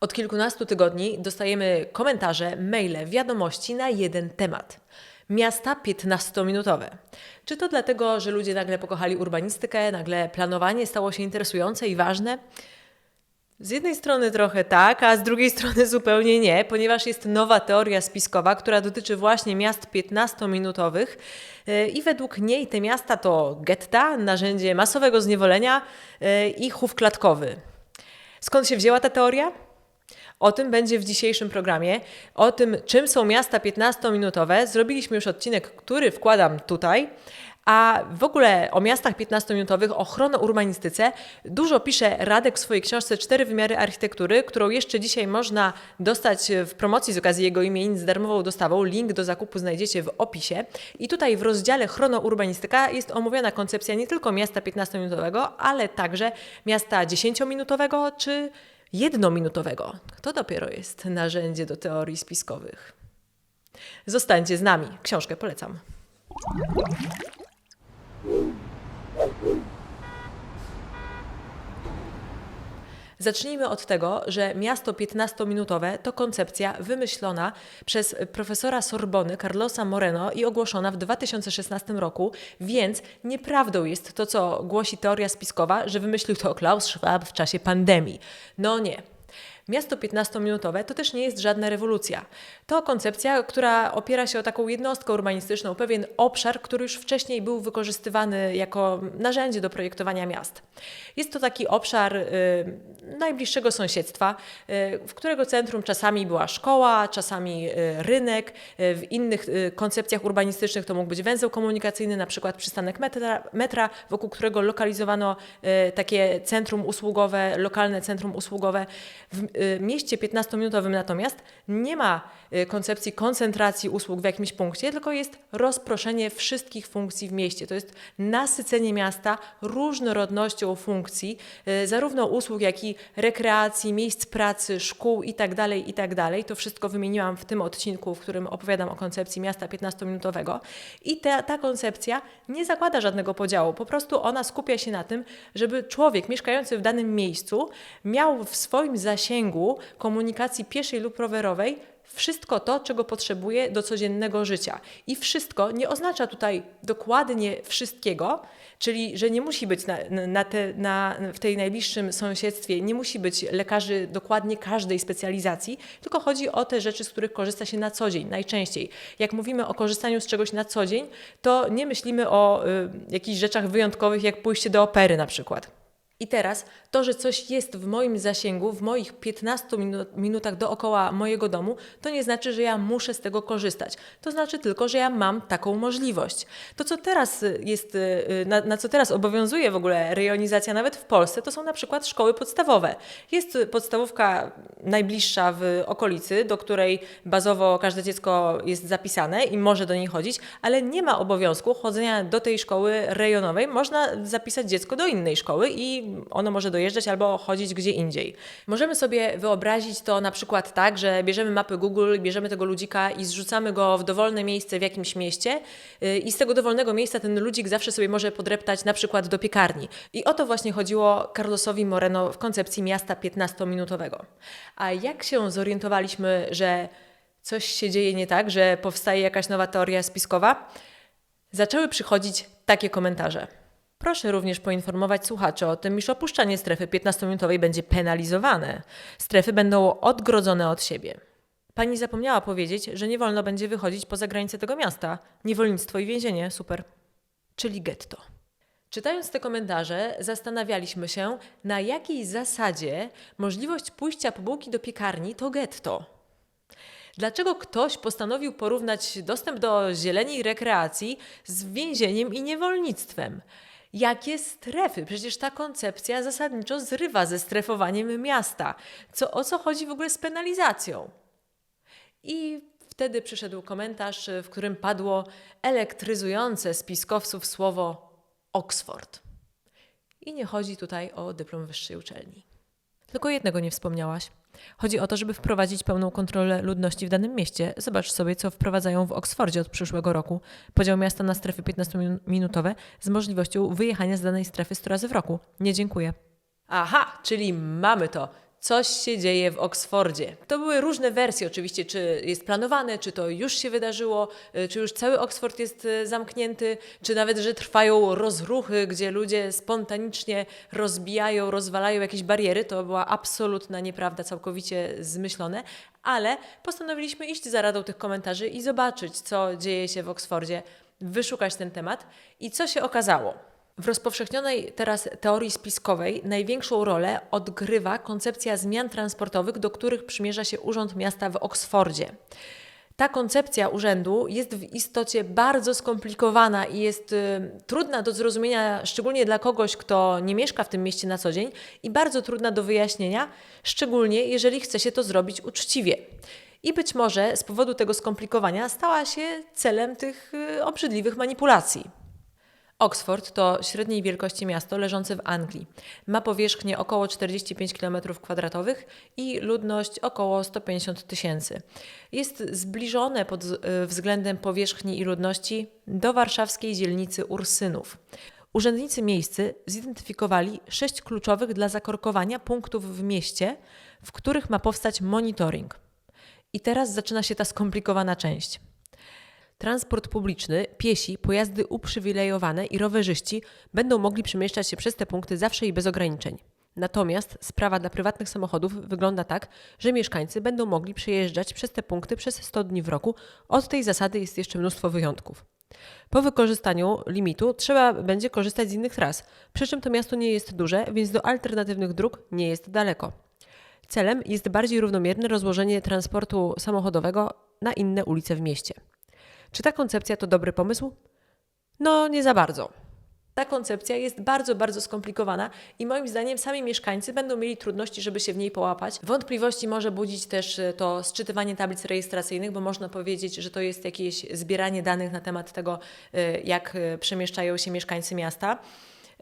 Od kilkunastu tygodni dostajemy komentarze, maile, wiadomości na jeden temat. Miasta 15-minutowe. Czy to dlatego, że ludzie nagle pokochali urbanistykę, nagle planowanie stało się interesujące i ważne? Z jednej strony trochę tak, a z drugiej strony zupełnie nie, ponieważ jest nowa teoria spiskowa, która dotyczy właśnie miast 15-minutowych Yy, i według niej te miasta to getta, narzędzie masowego zniewolenia yy, i chów klatkowy. Skąd się wzięła ta teoria? O tym będzie w dzisiejszym programie. O tym, czym są miasta 15-minutowe, zrobiliśmy już odcinek, który wkładam tutaj. A w ogóle o miastach 15-minutowych, o chronourbanistyce dużo pisze Radek w swojej książce Cztery wymiary architektury, którą jeszcze dzisiaj można dostać w promocji z okazji jego imienin z darmową dostawą. Link do zakupu znajdziecie w opisie. I tutaj w rozdziale chronourbanistyka jest omówiona koncepcja nie tylko miasta 15-minutowego, ale także miasta 10-minutowego czy jednominutowego. To dopiero jest narzędzie do teorii spiskowych. Zostańcie z nami. Książkę polecam. Zacznijmy od tego, że miasto 15-minutowe to koncepcja wymyślona przez profesora Sorbony Carlosa Moreno i ogłoszona w 2016 roku, więc nieprawdą jest to, co głosi teoria spiskowa, że wymyślił to Klaus Schwab w czasie pandemii. No nie. Miasto 15-minutowe to też nie jest żadna rewolucja. To koncepcja, która opiera się o taką jednostkę urbanistyczną, pewien obszar, który już wcześniej był wykorzystywany jako narzędzie do projektowania miast. Jest to taki obszar y, najbliższego sąsiedztwa, y, w którego centrum czasami była szkoła, czasami y, rynek. Y, w innych y, koncepcjach urbanistycznych to mógł być węzeł komunikacyjny, na przykład przystanek metra, metra wokół którego lokalizowano y, takie centrum usługowe, lokalne centrum usługowe. W mieście 15-minutowym natomiast nie ma y, koncepcji koncentracji usług w jakimś punkcie, tylko jest rozproszenie wszystkich funkcji w mieście. To jest nasycenie miasta różnorodnością funkcji, y, zarówno usług, jak i rekreacji, miejsc pracy, szkół itd., itd. To wszystko wymieniłam w tym odcinku, w którym opowiadam o koncepcji miasta 15-minutowego. I ta, ta koncepcja nie zakłada żadnego podziału, po prostu ona skupia się na tym, żeby człowiek mieszkający w danym miejscu miał w swoim zasięgu komunikacji pieszej lub rowerowej wszystko to, czego potrzebuje do codziennego życia. I wszystko nie oznacza tutaj dokładnie wszystkiego, czyli że nie musi być na, na te, na, w tej najbliższym sąsiedztwie, nie musi być lekarzy dokładnie każdej specjalizacji, tylko chodzi o te rzeczy, z których korzysta się na co dzień, najczęściej. Jak mówimy o korzystaniu z czegoś na co dzień, to nie myślimy o y, jakichś rzeczach wyjątkowych, jak pójście do opery na przykład. I teraz to, że coś jest w moim zasięgu, w moich 15 minu- minutach dookoła mojego domu, to nie znaczy, że ja muszę z tego korzystać. To znaczy tylko, że ja mam taką możliwość. To, co teraz jest, y, na, na co teraz obowiązuje w ogóle rejonizacja nawet w Polsce, to są na przykład szkoły podstawowe. Jest podstawówka najbliższa w okolicy, do której bazowo każde dziecko jest zapisane i może do niej chodzić, ale nie ma obowiązku chodzenia do tej szkoły rejonowej. Można zapisać dziecko do innej szkoły i ono może dojeżdżać albo chodzić gdzie indziej. Możemy sobie wyobrazić to na przykład tak, że bierzemy mapy Google, bierzemy tego ludzika i zrzucamy go w dowolne miejsce w jakimś mieście yy, i z tego dowolnego miejsca ten ludzik zawsze sobie może podreptać na przykład do piekarni. I o to właśnie chodziło Carlosowi Moreno w koncepcji miasta 15-minutowego. A jak się zorientowaliśmy, że coś się dzieje nie tak, że powstaje jakaś nowa teoria spiskowa? Zaczęły przychodzić takie komentarze. Proszę również poinformować słuchaczy o tym, iż opuszczanie strefy 15-minutowej będzie penalizowane. Strefy będą odgrodzone od siebie. Pani zapomniała powiedzieć, że nie wolno będzie wychodzić poza granice tego miasta. Niewolnictwo i więzienie, super. Czyli getto. Czytając te komentarze, zastanawialiśmy się, na jakiej zasadzie możliwość pójścia po bułki do piekarni to getto. Dlaczego ktoś postanowił porównać dostęp do zieleni i rekreacji z więzieniem i niewolnictwem? Jakie strefy? Przecież ta koncepcja zasadniczo zrywa ze strefowaniem miasta. Co, o co chodzi w ogóle z penalizacją? I wtedy przyszedł komentarz, w którym padło elektryzujące spiskowców słowo Oxford. I nie chodzi tutaj o dyplom wyższej uczelni. Tylko jednego nie wspomniałaś. Chodzi o to, żeby wprowadzić pełną kontrolę ludności w danym mieście. Zobacz sobie, co wprowadzają w Oksfordzie od przyszłego roku. Podział miasta na strefy 15-minutowe z możliwością wyjechania z danej strefy 100 razy w roku. Nie dziękuję. Aha, czyli mamy to. Coś się dzieje w Oksfordzie. To były różne wersje oczywiście, czy jest planowane, czy to już się wydarzyło, y, czy już cały Oksford jest y, zamknięty, czy nawet, że trwają rozruchy, gdzie ludzie spontanicznie rozbijają, rozwalają jakieś bariery. To była absolutna nieprawda, całkowicie zmyślone, ale postanowiliśmy iść za radą tych komentarzy i zobaczyć, co dzieje się w Oksfordzie, wyszukać ten temat i co się okazało. W rozpowszechnionej teraz teorii spiskowej największą rolę odgrywa koncepcja zmian transportowych, do których przymierza się Urząd Miasta w Oksfordzie. Ta koncepcja urzędu jest w istocie bardzo skomplikowana i jest y, trudna do zrozumienia, szczególnie dla kogoś, kto nie mieszka w tym mieście na co dzień, i bardzo trudna do wyjaśnienia, szczególnie jeżeli chce się to zrobić uczciwie. I być może z powodu tego skomplikowania stała się celem tych y, obrzydliwych manipulacji. Oxford to średniej wielkości miasto leżące w Anglii. Ma powierzchnię około 45 km2 i ludność około 150 tysięcy. Jest zbliżone pod y, względem powierzchni i ludności do warszawskiej dzielnicy Ursynów. Urzędnicy miejscy zidentyfikowali sześć kluczowych dla zakorkowania punktów w mieście, w których ma powstać monitoring. I teraz zaczyna się ta skomplikowana część. Transport publiczny, piesi, pojazdy uprzywilejowane i rowerzyści będą mogli przemieszczać się przez te punkty zawsze i bez ograniczeń. Natomiast sprawa dla prywatnych samochodów wygląda tak, że mieszkańcy będą mogli przejeżdżać przez te punkty przez 100 dni w roku. Od tej zasady jest jeszcze mnóstwo wyjątków. Po wykorzystaniu limitu trzeba będzie korzystać z innych tras, przy czym to miasto nie jest duże, więc do alternatywnych dróg nie jest daleko. Celem jest bardziej równomierne rozłożenie transportu samochodowego na inne ulice w mieście. Czy ta koncepcja to dobry pomysł? No, nie za bardzo. Ta koncepcja jest bardzo, bardzo skomplikowana i moim zdaniem sami mieszkańcy będą mieli trudności, żeby się w niej połapać. Wątpliwości może budzić też e, to sczytywanie tablic rejestracyjnych, bo można powiedzieć, że to jest jakieś zbieranie danych na temat tego, e, jak e, przemieszczają się mieszkańcy miasta.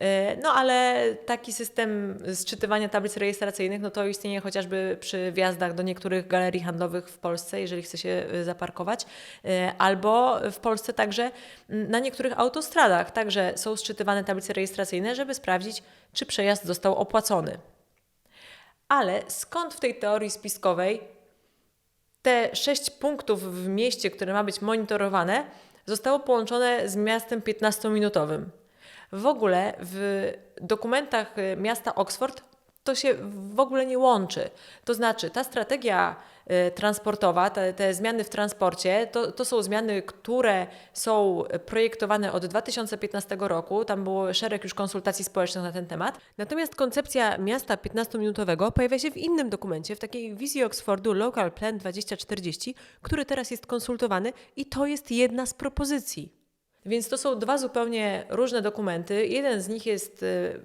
E, no ale taki system sczytywania tablic rejestracyjnych, no to istnieje chociażby przy wjazdach do niektórych galerii handlowych w Polsce, jeżeli chce się e, zaparkować, e, albo w Polsce także na niektórych autostradach także są sczytywane tablice rejestracyjne, żeby sprawdzić, czy przejazd został opłacony. Ale skąd w tej teorii spiskowej te sześć punktów w mieście, które ma być monitorowane, zostało połączone z miastem 15-minutowym? W ogóle w dokumentach y, miasta Oxford to się w ogóle nie łączy. To znaczy, ta strategia y, transportowa, te, te, zmiany w transporcie, to, to są zmiany, które są projektowane od 2015 roku. Tam było szereg już konsultacji społecznych na ten temat. Natomiast koncepcja miasta 15-minutowego pojawia się w innym dokumencie, w takiej wizji Oxfordu Local Plan 2040, który teraz jest konsultowany i to jest jedna z propozycji. Więc to są dwa zupełnie różne dokumenty. Jeden z nich jest y,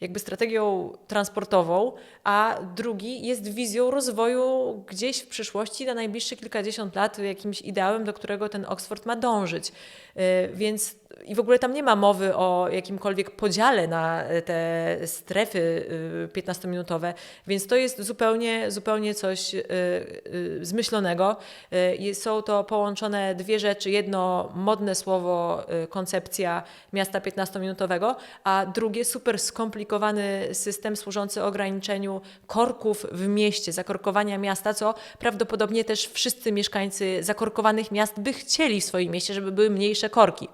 jakby strategią transportową, a drugi jest wizją rozwoju gdzieś w przyszłości na najbliższe kilkadziesiąt lat, jakimś ideałem, do którego ten Oxford ma dążyć. Y, więc i w ogóle tam nie ma mowy o jakimkolwiek podziale na te strefy 15-minutowe, y, więc to jest zupełnie, zupełnie coś y, y, zmyślonego. Są to połączone dwie rzeczy. Jedno modne słowo, koncepcja miasta 15-minutowego, a drugie super skomplikowany system służący ograniczeniu korków w mieście, zakorkowania miasta, co prawdopodobnie też wszyscy mieszkańcy zakorkowanych miast by chcieli w swoim mieście, żeby były mniejsze korki.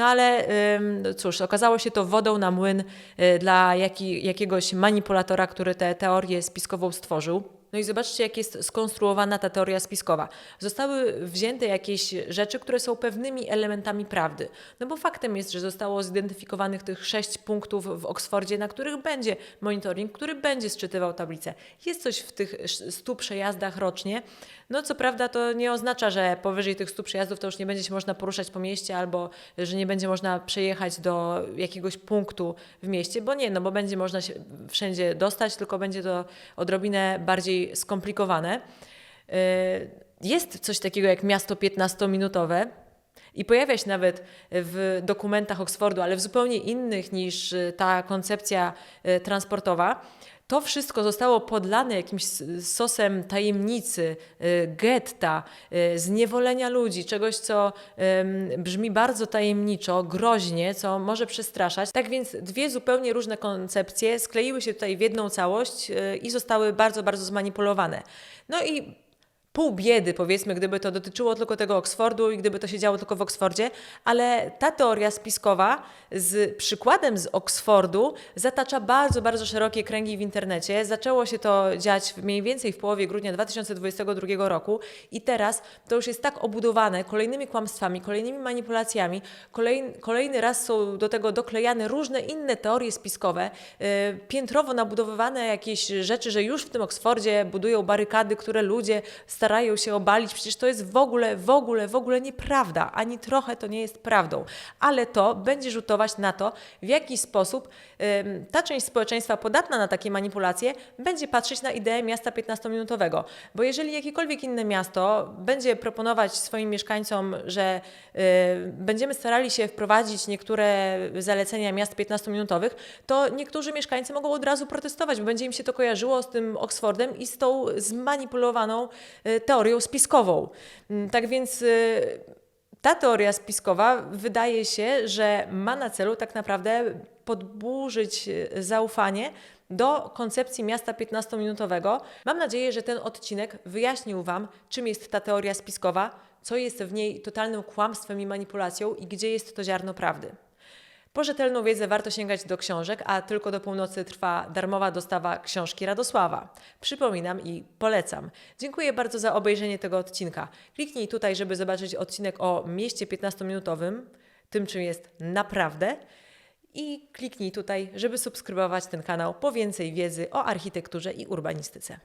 No ale cóż, okazało się to wodą na młyn y, dla jaki, jakiegoś manipulatora, który tę teorię spiskową stworzył. No i zobaczcie, jak jest skonstruowana ta teoria spiskowa. Zostały wzięte jakieś rzeczy, które są pewnymi elementami prawdy. No bo faktem jest, że zostało zidentyfikowanych tych sześć punktów w Oksfordzie, na których będzie monitoring, który będzie sczytywał tablicę. Jest coś w tych stu przejazdach rocznie. No co prawda to nie oznacza, że powyżej tych stu przejazdów to już nie będzie się można poruszać po mieście albo że nie będzie można przejechać do jakiegoś punktu w mieście, bo nie, no bo będzie można się wszędzie dostać, tylko będzie to odrobinę bardziej skomplikowane. Y, jest coś takiego jak miasto 15-minutowe, i pojawia się nawet w dokumentach Oxfordu, ale w zupełnie innych niż ta koncepcja y, transportowa. To wszystko zostało podlane jakimś sosem tajemnicy, y, getta, y, zniewolenia ludzi, czegoś, co brzmi bardzo tajemniczo, groźnie, co może przestraszać. Tak więc dwie zupełnie różne koncepcje skleiły się tutaj w jedną całość y, i zostały bardzo, bardzo zmanipulowane. No i pół biedy, powiedzmy, gdyby to dotyczyło tylko tego Oksfordu i gdyby to się działo tylko w Oksfordzie, ale ta teoria spiskowa z przykładem z Oksfordu zatacza bardzo, bardzo szerokie kręgi w internecie. Zaczęło się to dziać mniej więcej w połowie grudnia 2022 roku i teraz to już jest tak obudowane kolejnymi kłamstwami, kolejnymi manipulacjami. Kolejny, kolejny raz są do tego doklejane różne inne teorie spiskowe, yy, piętrowo nabudowywane jakieś rzeczy, że już w tym Oksfordzie budują barykady, które ludzie starają się obalić. Przecież to jest w ogóle, w ogóle, w ogóle nieprawda. Ani trochę to nie jest prawdą. Ale to będzie rzutować na to, w jaki sposób ym, ta część społeczeństwa podatna na takie manipulacje będzie patrzeć na ideę miasta 15-minutowego. Bo jeżeli jakiekolwiek inne miasto będzie proponować swoim mieszkańcom, że y, będziemy starali się wprowadzić niektóre zalecenia miast 15-minutowych, to niektórzy mieszkańcy mogą od razu protestować, bo będzie im się to kojarzyło z tym Oksfordem i z tą zmanipulowaną y, teorią spiskową. Mm, Tak więc y, ta teoria spiskowa wydaje się, że ma na celu tak naprawdę podburzyć y, zaufanie do koncepcji miasta 15-minutowego. Mam nadzieję, że ten odcinek wyjaśnił Wam, czym jest ta teoria spiskowa, co jest w niej totalnym kłamstwem i manipulacją i gdzie jest to ziarno prawdy. Po rzetelną wiedzę warto sięgać do książek, a tylko do północy trwa darmowa dostawa książki Radosława. Przypominam i polecam. Dziękuję bardzo za obejrzenie tego odcinka. Kliknij tutaj, żeby zobaczyć odcinek o mieście 15-minutowym, tym czym jest naprawdę. I kliknij tutaj, żeby subskrybować ten kanał po więcej wiedzy o architekturze i urbanistyce.